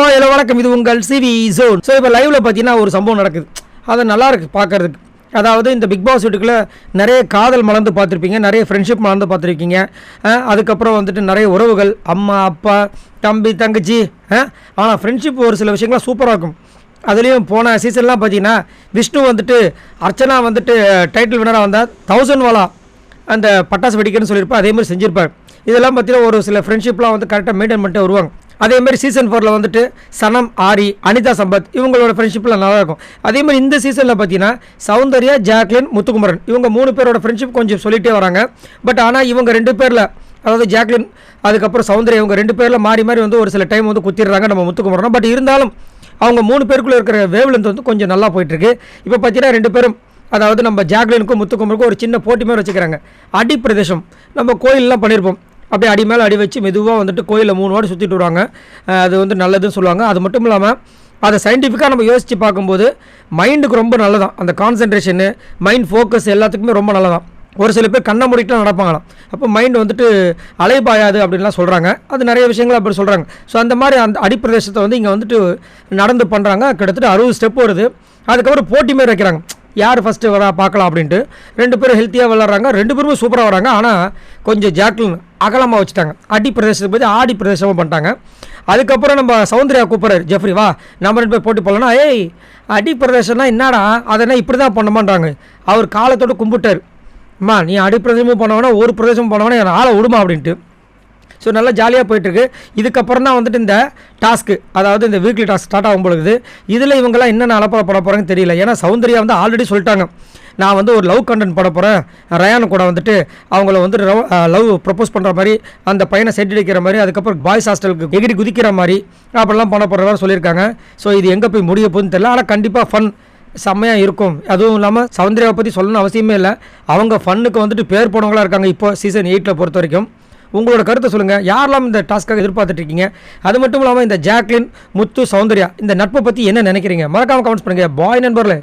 ஹோ ஹலோ வணக்கம். இது உங்கள் சிவி ஜோன். ஸோ இப்போ லைவில் பார்த்தீங்கன்னா ஒரு சம்பவம் நடக்குது. அது நல்லா இருக்குது பார்க்கறதுக்கு அதாவது இந்த பிக் பாஸ் வீட்டுக்குள்ளே நிறைய காதல் மலர்ந்து பார்த்துருப்பீங்க நிறைய ஃப்ரெண்ட்ஷிப் மலர்ந்து பார்த்துருக்கீங்க. அதுக்கப்புறம் வந்துட்டு நிறைய உறவுகள் அம்மா அப்பா தம்பி தங்கச்சி ஆனால் ஃப்ரெண்ட்ஷிப் ஒரு சில விஷயங்கள்லாம் சூப்பராக இருக்கும். அதுலேயும் போன சீசன்லாம் பார்த்தீங்கன்னா விஷ்ணு வந்துட்டு அர்ச்சனா வந்துட்டு டைட்டில் வினராக வந்தால் தௌசண்ட் வாலா அந்த பட்டாசு வெடிக்கணும்னு சொல்லியிருப்பார் அதே மாதிரி செஞ்சிருப்பார். இதெல்லாம் பார்த்தீங்கன்னா ஒரு சில ஃப்ரெண்ட்ஷிப்லாம் வந்து கரெக்டாக மெயின்டைன் பண்ணிட்டு வருவாங்க. அதே மாதிரி சீசன் ஃபோரில் வந்துட்டு சனம் ஆரி அனிதா சம்பத் இவங்களோட ஃப்ரெண்ட்ஷிப்லாம் நல்லா இருக்கும் அதே மாதிரி இந்த சீசனில் பார்த்தீங்கன்னா சௌந்தர்யா ஜாக்லின் முத்துக்குமரன் இவங்க மூணு பேரோட ஃப்ரெண்ட்ஷிப் கொஞ்சம் சொல்லிட்டே வராங்க. பட் ஆனால் இவங்க ரெண்டு பேரில் அதாவது ஜாக்லின் அதுக்கப்புறம் சௌந்தர்யா இவங்க ரெண்டு பேரில் மாறி மாறி வந்து ஒரு சில டைம் வந்து குத்திடுறாங்க நம்ம முத்துக்குமரன். பட் இருந்தாலும் அவங்க மூணு பேருக்குள்ளே இருக்கிற வேவ்லென்த் வந்து கொஞ்சம் நல்லா போயிட்டுருக்கு. இப்போ பார்த்தீங்கன்னா ரெண்டு பேரும் அதாவது நம்ம ஜாக்லினுக்கும் முத்துக்குமருக்கும் ஒரு சின்ன போட்டி மாதிரி வச்சுக்கிறாங்க. அடி பிரதேசம் நம்ம கோயிலெலாம் பண்ணியிருப்போம் அப்படியே அடி மேலே அடி வச்சு மெதுவாக வந்துட்டு கோயிலில் மூணு வாட்டி சுற்றிட்டு வருவாங்க. அது வந்து நல்லதுன்னு சொல்லுவாங்க. அது மட்டும் இல்லாமல் அதை சயின்டிஃபிக்காக நம்ம யோசித்து பார்க்கும்போது மைண்டுக்கு ரொம்ப நல்லதான் அந்த கான்சன்ட்ரேஷனு மைண்ட் ஃபோக்கஸ் எல்லாத்துக்குமே ரொம்ப நல்லதான் ஒரு சில பேர் கண்ணை மூடிட்டுலாம் நடப்பாங்களாம். அப்போ மைண்ட் வந்துட்டு அலைபாயாது அப்படின்லாம் சொல்கிறாங்க அது நிறைய விஷயங்கள் அப்படி சொல்கிறாங்க ஸோ அந்த மாதிரி அந்த அடிப்பிரதேசத்தை வந்து இங்கே வந்துட்டு நடந்து பண்ணுறாங்க கிட்டத்தட்ட அறுபது ஸ்டெப் வருது. அதுக்கப்புறம் போட்டி மாதிரி வைக்கிறாங்க. யார் ஃபஸ்ட்டு வரா பார்க்கலாம் அப்படின்ட்டு. ரெண்டு பேரும் ஹெல்த்தியாக விளாட்றாங்க ரெண்டு பேருமே சூப்பராக வராங்க. ஆனால் கொஞ்சம் ஜாக்லின் அகலமாக வச்சுட்டாங்க. அடி பிரதேசத்துக்கு போய் ஆடி பிரதேசமாக பண்ணிட்டாங்க. அதுக்கப்புறம் நம்ம சௌந்தர்யா கூப்பிட்றாரு ஜெஃப்ரி வா நம்ம ரெண்டு பேர் போட்டி போடலன்னா ஏய் அடி பிரதேசம்னா என்னடா அதெல்லாம் இப்படி தான் பண்ணமான்றாங்க அவர் காலத்தோட கும்பிட்டார். அம்மா நீ அடி பிரதேசமும் பண்ணவனா ஒரு பிரதேசமும் பண்ணவனா என் ஆளை விடுமா? அப்படின்ட்டு. ஸோ நல்லா ஜாலியாக போயிட்டுருக்கு. இதுக்கப்புறம் தான் வந்துட்டு இந்த டாஸ்க்கு அதாவது இந்த வீக்லி டாஸ்க் ஸ்டார்ட் ஆகும் பொழுது இதில் இவங்கெல்லாம் என்னென்ன அலப்பறை பட போகிறாங்கன்னு தெரியல. ஏன்னா சௌந்தர்யா வந்து ஆல்ரெடி சொல்லிட்டாங்க. நான் வந்து ஒரு லவ் கண்டென்ட் போட போகிறேன் ரயான் கூட வந்துட்டு அவங்கள வந்து லவ் ப்ரப்போஸ் பண்ணுற மாதிரி அந்த பையனை செட் அடிக்கிற மாதிரி அதுக்கப்புறம் பாய்ஸ் ஹாஸ்டலுக்கு எகிரி குதிக்கிற மாதிரி அப்படிலாம் பண்ண போகிறதா சொல்லியிருக்காங்க. ஸோ இது எங்கே போய் முடிய போகுதுன்னு தெரியல. ஆனால் கண்டிப்பாக ஃபன் செம்மையாக இருக்கும். அதுவும் இல்லாமல் சௌந்தர்யாவை பற்றி சொல்லணும்னு அவசியமே இல்லை. அவங்க ஃபன்னுக்கு வந்துட்டு பேர் போனவங்களா இருக்காங்க இப்போ சீசன் எயிட்டில் பொறுத்த வரைக்கும். உங்களோட கருத்தை சொல்லுங்கள் யாரெல்லாம் இந்த டாஸ்க்காக எதிர்பார்த்துட்ருக்கீங்க? அது மட்டும் இல்லாமல் இந்த ஜாக்லின் முத்து சௌந்தர்யா இந்த நட்பை பற்றி என்ன நினைக்கிறீங்க? மறக்காம கமெண்ட்ஸ் பண்ணுங்கள் பாய் நண்பர்களே.